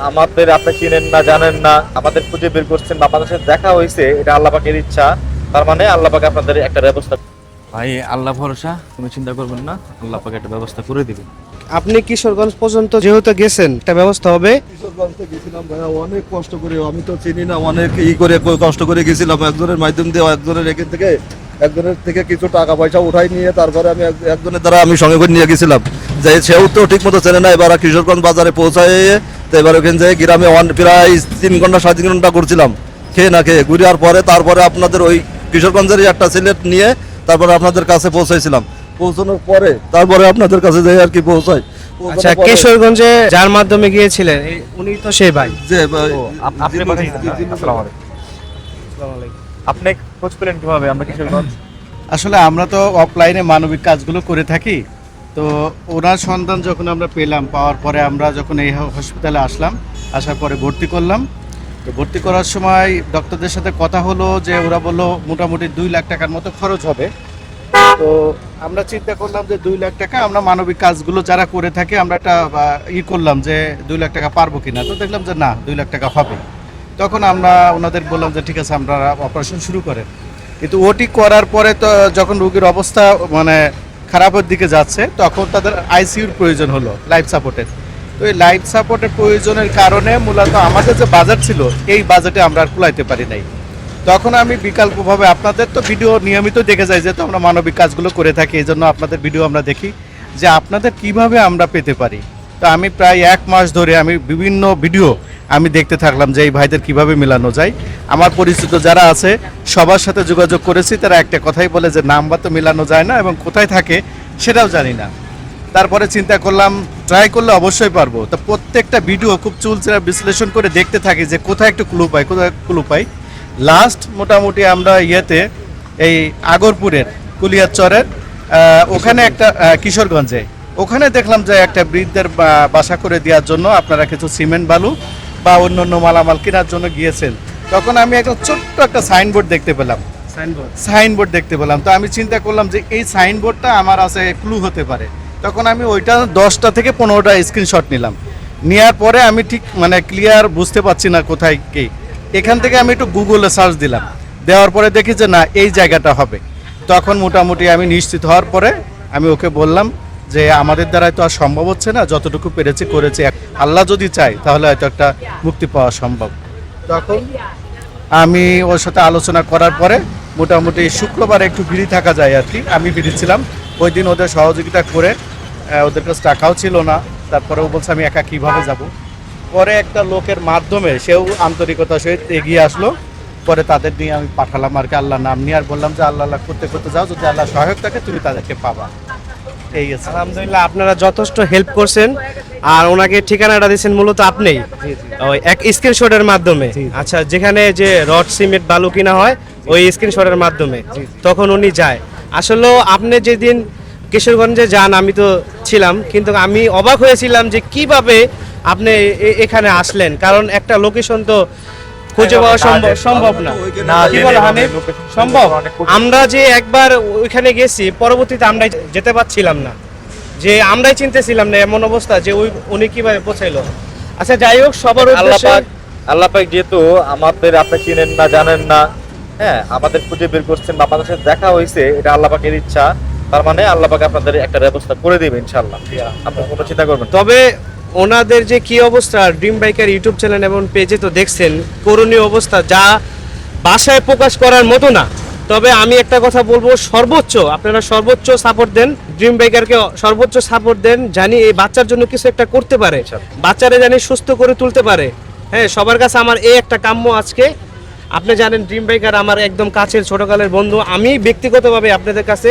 আমাদের আপনি চিনেন না জানেন না আমাদের খুঁজে বের করছেন বা আপনাদের সাথে দেখা হয়েছে এটা আল্লাপাকের ইচ্ছা। তার মানে আল্লাহ আপনাদের একটা ব্যবস্থা ভাই আল্লাহ ভরসা কোনো চিন্তা করবেন না আল্লাহ পাকে একটা ব্যবস্থা করে দিবে আপনি কিশোরগঞ্জ পর্যন্ত যেহেতু গেছেন একটা ব্যবস্থা হবে? কিশোরগঞ্জে গেছিলাম ভাইয়া অনেক কষ্ট করে আমি তো চিনি না অনেক ই করে কষ্ট করে গেছিলাম একজনের মাধ্যম দিয়ে একজনের এখান থেকে একজনের থেকে কিছু টাকা পয়সা উঠাই নিয়ে তারপরে আমি একজনের দ্বারা আমি সঙ্গে করে নিয়ে গেছিলাম। যে সেও তো ঠিক মতো চেনে না এবার কিশোরগঞ্জ বাজারে পৌঁছায় তো এবার ওখানে যে গ্রামে অন- প্রায় তিন ঘণ্টা সাড়ে তিন ঘণ্টা করছিলাম খেয়ে না খেয়ে। ঘুরে পরে তারপরে আপনাদের ওই কিশোরগঞ্জের একটা সিলেট নিয়ে তারপরে আপনাদের কাছে পৌঁছাইছিলাম। পৌঁছানোর পরে তারপরে আপনাদের কাছে যাই আর কি পৌঁছাই। পৌঁছানোর আচ্ছা কিশোরগঞ্জে যার মাধ্যমে গিয়েছিলেন উনি তো সেই ভাই। যে আপনি আসসালামু আলাইকুম। আপনি খোঁজ পেলেন কীভাবে? আমরা কিশোরগঞ্জ আসলে আমরা তো অফলাইনে মানবিক কাজগুলো করে থাকি। তো ওনার সন্ধান যখন আমরা পেলাম, পাওয়ার পরে আমরা যখন এই হসপিটালে আসলাম, আসার পরে ভর্তি করলাম। তো ভর্তি করার সময় ডক্টরদের সাথে কথা হলো যে ওরা বলল, মোটামুটি দুই লাখ টাকার মতো খরচ হবে। তো আমরা চিন্তা করলাম যে দুই লাখ টাকা আমরা মানবিক কাজগুলো যারা করে থাকে, আমরা একটা ই করলাম যে দুই লাখ টাকা পারব কিনা। তো দেখলাম যে না, দুই লাখ টাকা হবে। তখন আমরা ওনাদের বললাম যে ঠিক আছে, আমরা অপারেশন শুরু করেন। কিন্তু ওটি করার পরে তো যখন রোগীর অবস্থা মানে খারাপের দিকে যাচ্ছে, তখন তাদের আইসিইউর প্রয়োজন হলো লাইফ সাপোর্টের তো এই লাইফ সাপোর্টের প্রয়োজনের কারণে মূলত আমাদের যে বাজেট ছিল, এই বাজেটে আমরা আর কুলাইতে পারি নাই। তখন আমি বিকল্পভাবে আপনাদের তো ভিডিও নিয়মিত দেখে যাই, যেহেতু আমরা মানবিক কাজগুলো করে থাকি এই জন্য আপনাদের ভিডিও আমরা দেখি যে আপনাদের কীভাবে আমরা পেতে পারি। তো আমি প্রায় এক মাস ধরে আমি বিভিন্ন ভিডিও আমি দেখতে থাকলাম যে এই ভাইদের কীভাবে মেলানো যায়। আমার পরিচিত যারা আছে সবার সাথে যোগাযোগ করেছি তারা একটা কথাই বলে যে নাম্বার তো মেলানো যায় না এবং কোথায় থাকে সেটাও জানি না। তারপরে চিন্তা করলাম ট্রাই করলে অবশ্যই পারব। তো প্রত্যেকটা ভিডিও খুব চুলচেরা বিশ্লেষণ করে দেখতে থাকি যে কোথায় একটু ক্লু পাই কোথায় ক্লু পাই। লাস্ট মোটামুটি আমরা ইয়েতে এই আগরপুরের কুলিয়ারচরের আহ, ওখানে একটা কিশোরগঞ্জে। ওখানে দেখলাম যে একটা বৃদ্ধের বাসা করে দেওয়ার জন্য আপনারা কিছু সিমেন্ট বালু বা অন্য অন্য মালামাল কেনার জন্য গিয়েছেন। তখন আমি একটা ছোট্ট একটা সাইনবোর্ড দেখতে পেলাম। সাইনবোর্ড সাইনবোর্ড দেখতে পেলাম। তো আমি চিন্তা করলাম যে এই সাইনবোর্ডটা আমার আছে ক্লু হতে পারে। তখন আমি ওইটা দশটা থেকে পনেরোটা স্ক্রিনশট নিলাম। নেওয়ার পরে আমি ঠিক মানে ক্লিয়ার বুঝতে পারছি না কোথায় কে। এখান থেকে আমি একটু গুগলে সার্চ দিলাম। দেওয়ার পরে দেখি যে না এই জায়গাটা হবে। তখন মোটামুটি আমি নিশ্চিত হওয়ার পরে আমি ওকে বললাম যে আমাদের দ্বারাই তো আর সম্ভব হচ্ছে না, যতটুকু পেরেছি করেছি। আল্লাহ যদি চাই তাহলে হয়তো একটা মুক্তি পাওয়া সম্ভব। তখন আমি ওর সাথে আলোচনা করার পরে মোটামুটি শুক্রবার একটু ফ্রি থাকা যায় আর কি। আমি ফ্রি ছিলাম ওই দিন ওদের সহযোগিতা করে ওদের কাছে টাকাও ছিল না। তারপরে ও বলছে, আমি একা কীভাবে যাব? পরে একটা লোকের মাধ্যমে সেও আন্তরিকতার সহিত এগিয়ে আসলো। পরে তাদের নিয়ে আমি পাঠালাম আর কি আল্লাহ নাম নিয়ে আর বললাম যে আল্লাহ, করতে করতে যাও। যদি আল্লাহ সহায়ক থাকে, তুমি তাদেরকে পাবা। আছে। আলহামদুলিল্লাহ আপনারা যথেষ্ট হেল্প করছেন আর ওনাকে ঠিকানাটা দিয়েছেন মূলত আপনিই। ওই এক স্ক্রিনশটের মাধ্যমে। আচ্ছা যেখানে যে রড সিমেন্ট বালু কিনা হয় ওই স্ক্রিনশটের মাধ্যমে। তখন উনি যায়। আসলে আপনি যেদিন কিশোরগঞ্জে যান আমি তো ছিলাম কিন্তু আমি অবাক হয়েছিলাম যে কীভাবে আপনি এখানে আসলেন। কারণ একটা লোকেশন তো খুঁজে পাওয়া সম্ভব সম্ভব না। না কি বলো হানিফ? সম্ভব। আমরা যে একবার ওইখানে গেছি পরবর্তীতে আমরা যেতে পারছিলাম না। যে আমরাই চিনতেছিলাম না এমন অবস্থা যে ওই উনি কীভাবে পৌঁছাইলো। আচ্ছা যাই হোক সবার আল্লাহ উদ্দেশ্যে আল্লাহ পাক যেহেতু আমাদের আপনি চিনেন না জানেন না হ্যাঁ আমাদের খুঁজে বের করছেন বা আপনাদের সাথে দেখা হয়েছে এটা আল্লাহ পাকের ইচ্ছা। তার মানে আল্লাহ পাক আপনাদের একটা ব্যবস্থা করে দিবে ইনশাআল্লাহ। আপনি কোনো চিন্তা করবেন তবে ওনাদের যে কি অবস্থা ড্রিম বাইকার ইউটিউব চ্যানেল এবং পেজে তো দেখছেন করণীয় অবস্থা যা বাসায় প্রকাশ করার মতো না। তবে আমি একটা কথা বলব সর্বোচ্চ আপনারা সর্বোচ্চ সাপোর্ট দেন ড্রিম বাইকারকে সর্বোচ্চ সাপোর্ট দেন জানি এই বাচ্চার জন্য কিছু একটা করতে পারে। বাচ্চারা জানি সুস্থ করে তুলতে পারে। হ্যাঁ সবার কাছে আমার এই একটা কাম্য আজকে। আপনি জানেন ড্রিম বাইকার আমার একদম কাছের ছোটকালের বন্ধু। আমি ব্যক্তিগতভাবে আপনাদের কাছে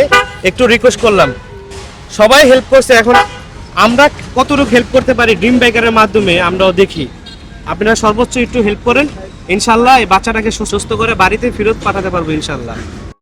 একটু রিকোয়েস্ট করলাম। সবাই হেল্প করছে এখন। আমরা কতটুকু হেল্প করতে পারি ড্রিম বাইকারের মাধ্যমে, আমরাও দেখি। আপনারা সর্বোচ্চ একটু হেল্প করেন, ইনশাল্লাহ এই বাচ্চাটাকে সুস্থ করে বাড়িতে ফেরত পাঠাতে পারব ইনশাল্লাহ।